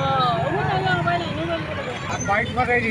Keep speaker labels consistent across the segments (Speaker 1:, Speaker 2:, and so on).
Speaker 1: Oh, ini saya yang banyak ini. Bait mana ini?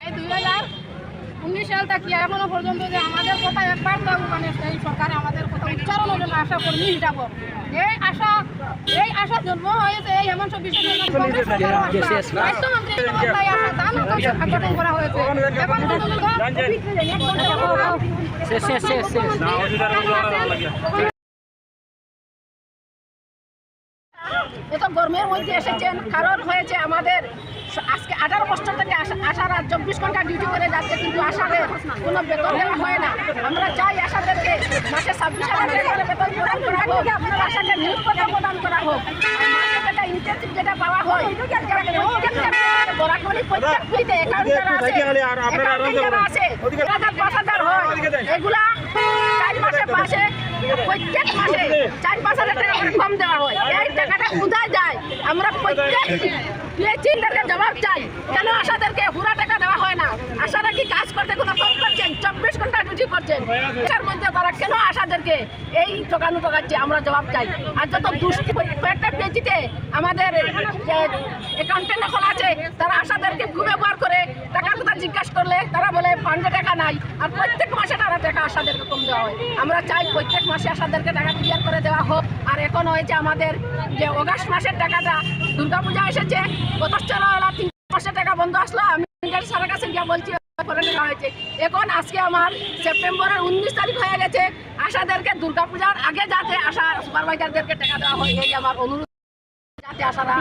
Speaker 2: এই দুই হাজার উনিশ সাল থেকে এখনও পর্যন্ত যে আমাদের কথা একবার তো মানে এই সরকারে আমাদের কথা উচ্চারণ জন্য আশা কর্মী হিসাব এই আশা এই আশা জন্ম হয়েছে এই হেমন্ত বিশ্ব সংগঠন করা হয়েছে।
Speaker 1: এত গরমের মধ্যে এসেছেন কারণ হয়েছে আমাদের আজকে আঠারো বছর থেকে আশা- আশারা চব্বিশ ঘণ্টা ডিউটি করে যাচ্ছে কিন্তু আশাদের কোনো বেতন দেওয়া হয় না। আমরা চাই আশাদেরকে মাসে ছাব্বিশ হাজার টাকা করে বেতন প্রদান করা হোক আশাকে নিয়োগপত্র প্রদান করা হোক। যেটা ইনসেন্টিভ যেটা পাওয়া হয় হয়। এগুলা চার মাসে পাশে প্রত্যেক মাসে চার পাঁচ হাজার টাকা করে কম দেওয়া হয়। এই টাকাটা কোথায় আমরা প্রত্যেক পিএইচইদেরকে জবাব চাই, কেন আশাদেরকে পুরা টাকা দেওয়া হয় না? আশারা কি কাজ করতে কোনো কম করছেন? চব্বিশ ঘণ্টা ডিউটি করছেন। এটার মধ্যে তারা কেন আশাদেরকে এই ঠকানো ঠকাচ্ছে আমরা জবাব চাই। আর যত দুষ্টি কয়েকটা পেয়েছিতে আমাদের অ্যাকাউন্টেন্ট খোলা আছে, তারা আশাদেরকে ব্যবহার করে টাকার কথা জিজ্ঞাসা করলে তারা পাঁচশো টাকা নাই, আর প্রত্যেক মাসে তারা টাকা আশাদেরকে কম দেওয়া হয়। আমরা চাই প্রত্যেক মাসে আশাদেরকে টাকা ক্লিয়ার করে দেওয়া হোক। আর এখন হয়েছে আমাদের যে অগাস্ট মাসের টাকাটা, দুর্গাপূজা এসেছে চলা তিন মাসের টাকা বন্ধ আসলো, আমি স্যারের কাছে গিয়ে বলছি করে নেওয়া হয়েছে। এখন আজকে আমার সেপ্টেম্বরের উনিশ তারিখ হয়ে গেছে আশাদেরকে দুর্গাপূজার আগে যাতে আশা সুপারভাইজারদেরকে টাকা দেওয়া হয়, এই আমার অনুরোধ। যাতে আশারা